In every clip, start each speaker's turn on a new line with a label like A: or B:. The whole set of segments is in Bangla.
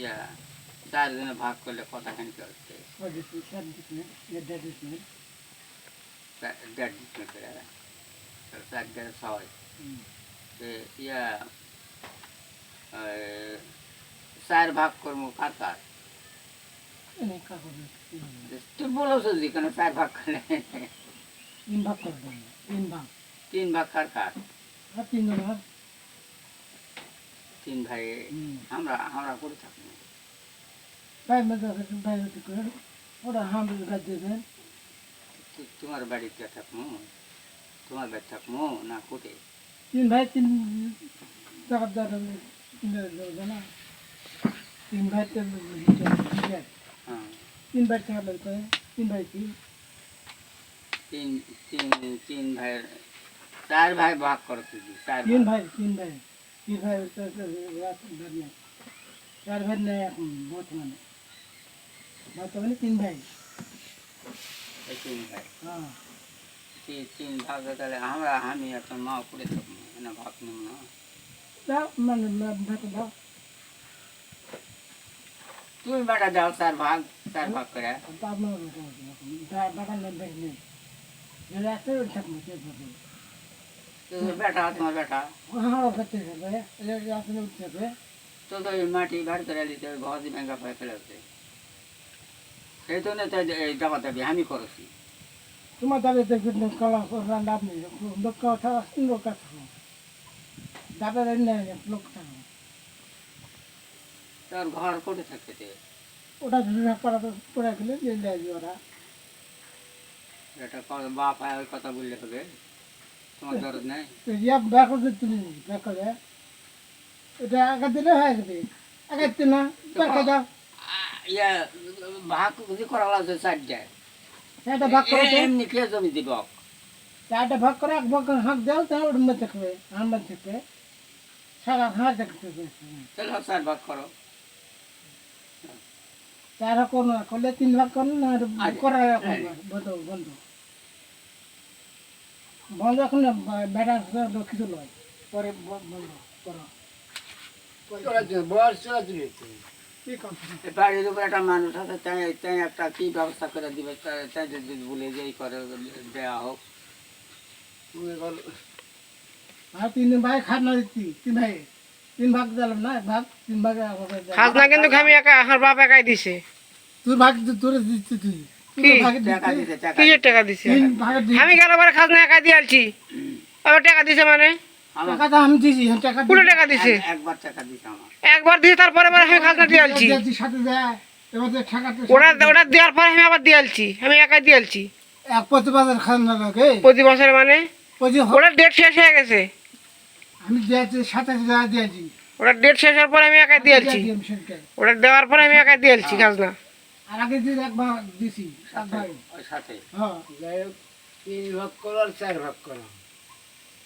A: ইয়া চারজনে ভাগ করলে কতখানি করতে
B: What is this? What is this? Yeah, that is me.
A: দেড় ডিসমিল করে চার দেড় ছয়
B: Hmm.
A: তো ইয়া আহ, চার ভাগ করব কার কার
B: Ini kakak ni.
A: তুই বলেছ যে কেন চার ভাগ করলে
B: In bak kau dah. In bak.
A: তিন ভাগ কার কার
B: Hati ni lah.
A: তিন ভাই
B: Hmm.
A: আমরা আমরা করে থাকব
B: Baik macam tu, baik macam tu. Orang hamil gaji kan.
A: তু- তোমার বাড়িতে থাকব তোমার বাড়ি থাকব না কোটে
B: তিন ভাই তিন জায়গার দ্বারা না তিন ভাই তিন ভাই
A: হ্যাঁ
B: তিন ভাই টাকা লাগতে তিন ভাই কি
A: তিন তিন তিন ভাইয়ের চার ভাই ভাগ করো তুই চার
B: তিন
A: ভাই
B: ভাই তিন ভাই তিন ভাই চার ভাই নেই এখন বর্তমানে বর্তমানে তিন ভাই
A: এই তিন ভাই
B: হ্যাঁ
A: তিন তিন ভাগ তাহলে আমরা আমি এখন মা করে থাকব না ভাগ নেব না
B: দাও মানে ভাত দাও
A: তুমি বেটা দাও চার ভাগ চার ভাগ করে
B: আপনার বাগান নেই নেই যেটা আছে ওই থাকব সে ভাবে
A: তুমি বেটা তোমার বেটা। তো তো মাটি বার করে দিতে ঘর দিয়ে ব্যাঙ্গা পায়ে ফেলে দিতে সেই জন্য তো এই দাবা দাবি আমি করেছি।
B: তোমার দাবি দেখবেন কলা লাভ নেই লোক কথা লোক কথা দাদা নেই লোক থাকো
A: ঘর কোটে থাকতে তে?
B: ওটা করা তো পড়ে গেলে যে দেয় ওরা।
A: এটা বাপ কথা বললে হবে। তোমার দরদ নেই?
B: ইয়া ব্যাক করতে তুমি ব্যাক করে এটা আগে দিলে হয়ে যাবে। আগে দিতে ব্যাক করে দাও।
A: ইয়া ভাগ যদি করা লাগছে চারটায়
B: এটা ভাগ করে
A: এমনি কে জমি দিব।
B: চারটা ভাগ করে এক ভাগ হাঁক দাও তাহলে ওর মধ্যে থাকবে আমার মধ্যে থাকবে। সারা হাঁক দেখতে
A: তাহলে চার ভাগ করো।
B: চার ভাগ করো না করলে তিন ভাগ করো না আর
A: আচ্ছা।
B: করা
A: হ্যাঁ।
B: বন্ধ বন্ধ। বন্ধ এখন বেটা কিছু নয়। পরে বন্ধ করো
C: বয়স
B: কি কথা
A: বাড়ির উপরে একটা মানুষ আছে তাই তাই একটা কি ব্যবস্থা করে দিবে তাই যদি বলে যে করে দেওয়া হোক।
B: আর তিন ভাই খাজনা দিচ্ছি তিন ভাই। তিন ভাগ দিলাম না এক ভাগ তিন ভাগ
D: খাজনা কিন্তু আমি একা আমার বাপ একাই দিছে।
B: তোর ভাগ তোর দিচ্ছি তুই।
D: কি?
B: ভাগ
A: টাকা
B: দিচ্ছি
D: কিসের টাকা দিছে? আমি গেল পরে খাজনা একাই দিয়ে আলছি। আবার টাকা দিছে মানে?
B: টাকা তো আমি দিছি হ্যাঁ, টাকা
D: পুরো টাকা দিছে?
A: একবার টাকা দিতে আমার।
D: একবার দিছে তারপরে আমি খাজনা দিয়ে আলছি।
B: দিয়েছি, দেয়
D: ওটা দেওয়ার পরে আমি আবার দিয়ে আলছি আমি একাই দিয়ে আলছি।
B: প্রতি বাজার খাজনা লাগে
D: প্রতি বছরে মানে? ডেট শেষ হয়ে গেছে।
B: আমি দিয়েছি সাতাশ হাজার দিয়েছি।
D: ওটা ডেট শেষ হওয়ার পরে আমি একাই দিয়ে
B: দিয়েছি
D: ওটা দেওয়ার পরে আমি একাই দিয়ে আলছি খাজনা।
B: আর আগে দিন একবার দিছি এক ভাই
A: ওই সাথে।
B: হ্যাঁ।
C: যাই হোক তিন ভাগ করো আর চার ভাগ করো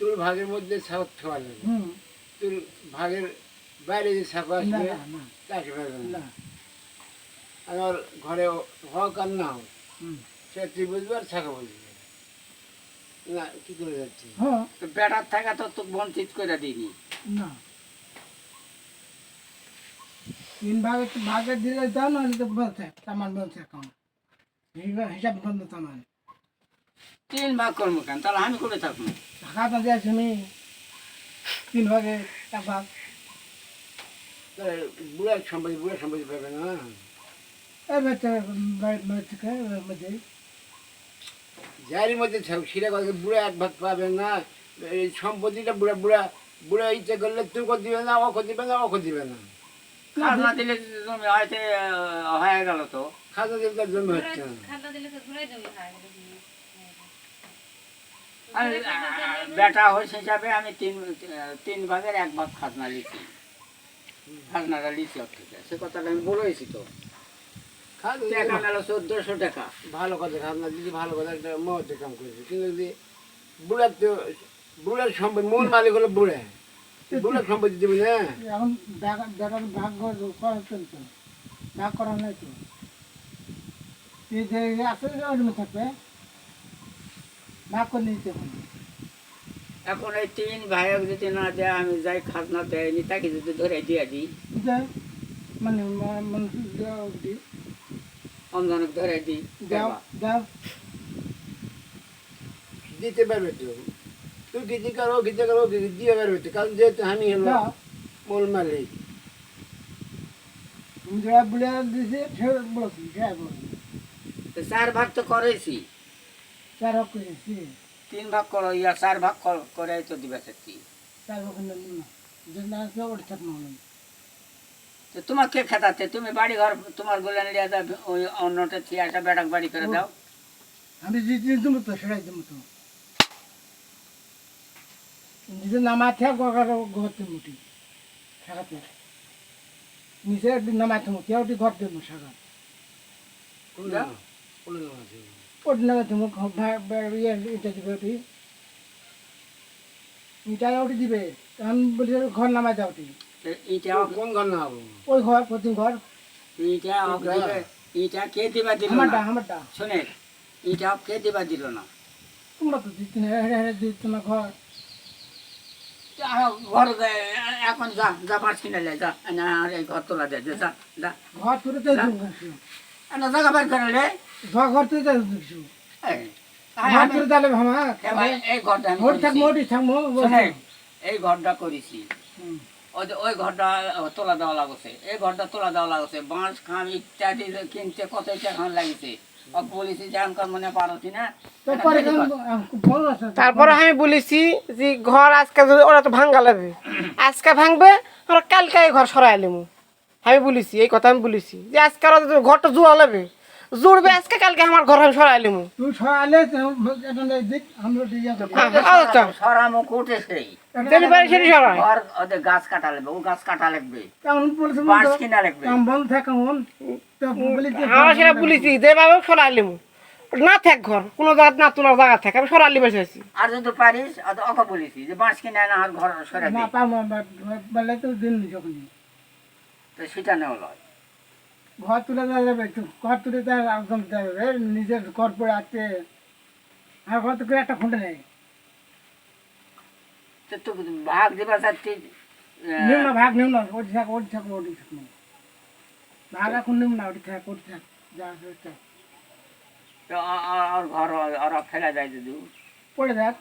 C: তোর ভাগের মধ্যে ছাপ খাওয়া যাবে তোর ভাগের বাইরে যে ছাপ
B: না
C: আসবে তাকে আমার ঘরে হোক আর না হোক
B: হুম।
C: সে তুই বুঝবে আর ছাকা বুঝবে না কি করে যাচ্ছি?
B: হ্যাঁ।
A: তো বেটার থাকা তো তো বঞ্চিত করে দিইনি।
B: না। তিন ভাগে ভাগে দিলে দাও না তো বলছে তামান বলছে অ্যাকাউন্ট হিসাব বন্ধ তামান
A: তিন ভাগ করব কেন? তাহলে আমি করে থাকব।
B: টাকা তো দিয়েছি আমি। তিন ভাগে এক ভাগ।
C: বুড়ার সম্পত্তি বুড়ার সম্পত্তি পাবে না? যারই মধ্যে সেটা কথা বুড়া এক ভাগ পাবে না। এই সম্পত্তিটা বুড়া বুড়া বুড়া ইচ্ছে করলে তুই কর দিবে না ও দিবে না ও দিবে না।
A: খাজনা দিলে তুমি হয়তো হয়ে গেল তো।
C: খাজা দিলে তার জন্য হচ্ছে না।
E: দিলে তো ঘুরে জমি
A: আর বেটা হয়েছে হিসাবে আমি তিন তিন ভাগের এক ভাগ খাজনা লিখি। খাজনাটা লিখি সে কথাটা আমি বলেছি তো। টাকা গেল চোদ্দশো টাকা।
C: ভালো কথা খাজনা দিদি ভালো কথা একটা কাম করেছে। কিন্তু যদি বুড়ার তো বুড়ার সম্পত্তি মূল মালিক হলো বুড়া। দিবি না।
B: এখন ভাগ করা চলছে। ভাগ করা নাই তো। এই যে থাকবে ভাগ করে নিতে হবে।
A: এখন এই তিন ভাইয়ের যদি না দেয় আমি যাই খাজনা দেয়নি তাকে যদি ধরে দিয়ে দিই।
B: মানে দেওয়া
A: ধরে দিই
C: দিতে পারবে তো। করো কিছু করো কিছু দিয়ে পারবে তো কারণ যেহেতু আমি হলো
B: দাও
C: মোল
B: তুমি যেটা বলে দিয়েছি সেটা বলেছি সেটা বলেছি।
A: তো চার ভাগ তো করেছি।
B: চার হোক করেছি।
A: তিন ভাগ করো ইয়া চার ভাগ কর- তো দিবে চাচ্ছি
B: চার হোক না। যে না আছে ওটা থাকব না
A: তো তোমার কে খেতাতে? তুমি বাড়ি ঘর তোমার গোলান লিয়া দাও ওই অন্যটা থেকে একটা বেটাক বাড়ি করে দাও।
B: আমি যে জিনিস দেবো তো সেটাই দেবো তো। নিজে ঘরতে নামাতে মুটি ওটি ঘর দেবো?
C: কোন জায়গা আছে?
B: ওটি নামাতে মুখ ইয়ে ইটা দিবে ওটি। ইটা ওটি দিবে। আমি বলি ঘর নামাই ওটি।
C: কোন ঘর না
B: ওই ঘর প্রতি ঘর।
A: ইটা অফ দিবে ইটা কে দিবা দিল
B: আমারটা আমারটা
A: শোনে ইটা কে দিবা দিল না?
B: তোমরা তো দিতে না হেরে হেরে দিতে না ঘর।
A: ঘর এখন যা যা পাঁচ কিনে যা আর এই ঘর তোলা দে দে, যা যা।
B: ঘর তুলে তো
A: না জায়গা বের করে লে।
B: ঘর ঘর তুলে তো দিচ্ছি
A: এই, আয়
B: ঘর তুলে তাহলে ভামা
A: এই ঘরটা করেছি। এই ঘরটা ওই ওই ঘরটা তোলা দেওয়া লাগছে। এই ঘরটা তোলা দেওয়া লাগছে। বাঁশ খাম ইত্যাদি কিনতে কত টাকা লাগিছে? মনে
B: তারপরে
D: আমি বলেছি যে ঘর আজকে যদি ওরা তো ভাঙ্গা লাগবে। আজকে ভাঙবে ওরা কালকে ঘর সরাই আমি বলেছি এই কথা আমি বলেছি। যে আজকে ওরা ঘরটা জোড়া লাগবে। জুড়বে আজকে কালকে আমার ঘর আমি
B: তুই সরালে এটা দিক আমরা দিয়ে যাব।
A: সরামো কোটে সেই
D: যেটি সেটি সরাই।
A: ওদের গাছ কাটা লাগবে ও গাছ কাটা লাগবে।
B: কেমন বলেছে
A: বাঁশ কিনা লাগবে।
B: কেমন বন্ধ থাকে কেমন তো বলি
D: আমরা সেটা বলেছি যে বাবা সরাই না থাক ঘর কোনো জায়গা না তোলার জায়গা থাকে আমি
A: আর যদি পারিস ওকে বলেছি যে বাঁশ কিনা না আর ঘর সরে
B: না পাবো বলে তো দিন যখন।
A: তো সেটা নেওয়া লয়।
B: ঘর তুলে দেওয়া যাবে একটু ঘর তুলে দেওয়া একদম যাবে নিজের ঘর পড়ে আছে। আর ঘর তো কেউ একটা খুঁটে নেই
A: তো ভাগ দিবা চাচ্ছি
B: নিম না ভাগ নিম না ওটি থাক ওটি থাক ওটি থাক। ভাগ এখন নিম না ওটি থাক ওটি থাক যা
A: আর ঘর ফেলা যায় যদি।
B: পড়ে যাক।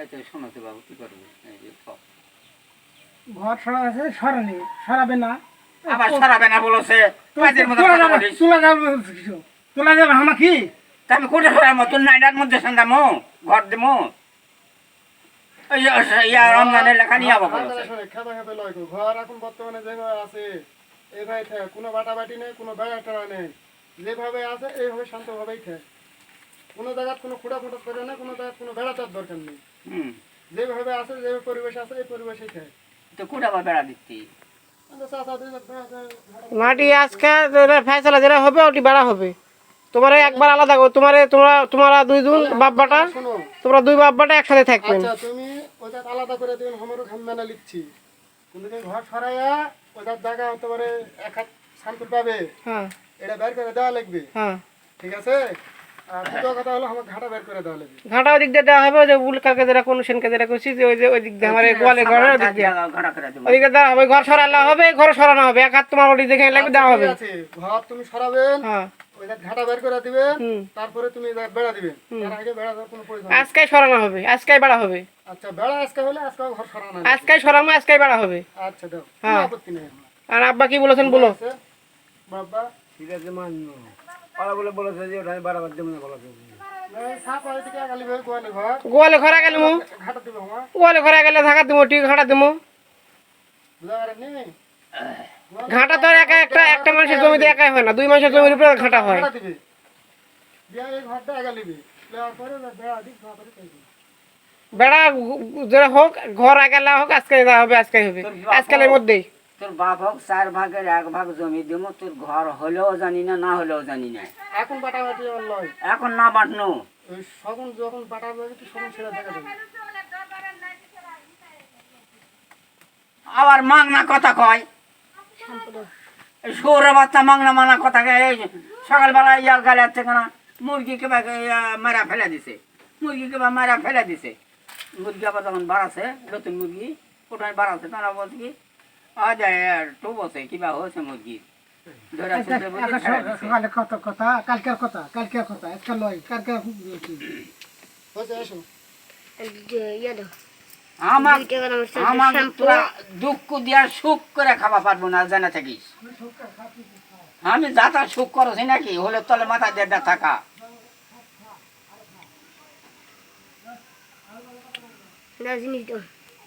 A: এই তো শোনো তো বাবু কি করবে।
B: ঘর সরা আছে সরানি সরাবে না।
A: আবার সরাবে না বলেছে। কাজের মতো
B: তোলা
A: কথা
B: যাবে
A: বলিস।
B: তোলা যাবে কিছু? তোলা যাবে আমার কি?
A: আমি কোটে সরাবো তোর নাইডার মধ্যে ঘর দেবো ইয়া রমজানের লেখা নিয়ে বলেছে।
E: খাতা খাতা লয় ঘর এখন বর্তমানে যেভাবে আছে এইভাবে থাকে কোনো বাটাবাটি নেই কোনো বেড়া টেড়া নেই। যেভাবে আছে এইভাবে শান্তভাবেই থাকে কোনো জায়গায় কোনো খুঁড়া খুঁটা করে না কোনো জায়গায় কোনো বেড়া চার দরকার নেই।
A: হুম।
E: যেভাবে আছে যেভাবে পরিবেশ আছে এই পরিবেশেই থাকে
A: তো কোটা আবার বেড়া দিচ্ছি
D: মাটি আজকে যেটা ফেসলা যেটা হবে ওটি বেড়া হবে। তোমার একবার আলাদা করো। তোমার তোমরা তোমরা দুইজন বাপ বাটা তোমরা দুই বাপ বাটা একসাথে থাকবেন।
E: আচ্ছা তুমি ওটা আলাদা করে দিবেন আমারও ঘাম মেনা লিখছি। তুমি ঘর সরাইয়া ওটার জায়গা হতে পারে এক হাত শান্তি পাবে
D: হ্যাঁ।
E: এটা বের করে দেওয়া লাগবে।
D: হ্যাঁ।
E: ঠিক আছে? আর দ্বিতীয় কথা হলো আমার ঘাটা বের করে দেওয়া লাগবে।
D: ঘাটা ওই দিক দিয়ে দেওয়া হবে যে উল কাকে যেটা কোন সেনকে যেটা করছি যে ওই যে ওই দিক দিয়ে আমার গোয়ালে ঘরের ওই দিয়ে।
A: ঘোড়া করে
D: দেওয়া হবে ঘর সরানো হবে ঘর সরানো হবে এক হাত তোমার ওটি দেখে লাগবে দেওয়া হবে।
E: ঘর তুমি সরাবেন
D: হ্যাঁ।
E: ওই যে ঘাটা বের করে দিবেন
D: হুম।
E: তারপরে তুমি যা বেড়া
D: সরানো হবে আজকাই বেড়া হবে।
E: আচ্ছা বেড়া আজকে হলে আজকে ঘর সরানো
D: সরামো বেড়া হবে।
E: আচ্ছা দাও।
D: হ্যাঁ। আর আব্বা কি বলেছেন বলো।
E: বাবা।
C: ঠিক আছে মান্য। ওরা বলে বলেছে যে ওটা আমি বাড়াবার দেবো না বলেছে
E: এই সাপ দিকে আগালি ভাই গোয়ালে ঘরে
D: গেলে মো।
E: ঘাটা
D: গোয়ালে ঘরে গেলে থাকা দিমো টি ঘাটা দিমো। ঘাটা তো আর একা একটা একটা মানুষের জমিতে একাই হয় না দুই মানুষের জমির উপরে ঘাটা হয়।
E: বেড়া
D: যেটা হোক ঘর আগালে হোক আজকে দেওয়া হবে আজকে হবে। আজকালের মধ্যেই।
A: তোর বাপ হোক চার ভাগের এক ভাগ জমি দেবো তোর ঘর হলেও জানি না না হলেও জানি না।
E: এখন বাটাবাটি আমার
A: এখন না বাঁটনো
E: সখন যখন বাটা যাবে সখন ছেড়ে দেখা যাবে?
A: আবার মাংনা কথা কয়। সৌরে বাচ্চা মাংনা মানা কথা এই সকালবেলা ইয়ার গালে থেকে না মুরগি কেবা মারা ফেলে দিছে। মুরগি কেবা মারা ফেলে দিছে। মুরগি আবার যখন বাড়াছে নতুন মুরগি ওটা বাড়াছে। তারা বলছে কি আজ বসে কিবা হয়েছে।
B: সকালে কত কথা কালকের কথা কালকের কথা আজকে লয়
A: তোরা দুঃখ দিয়া সুখ করে খাওয়া পারব না জানা থাকিস? আমি যাতা সুখ করছি নাকি? হলে তলে মাথা দেড়টা থাকা।
F: জিনিস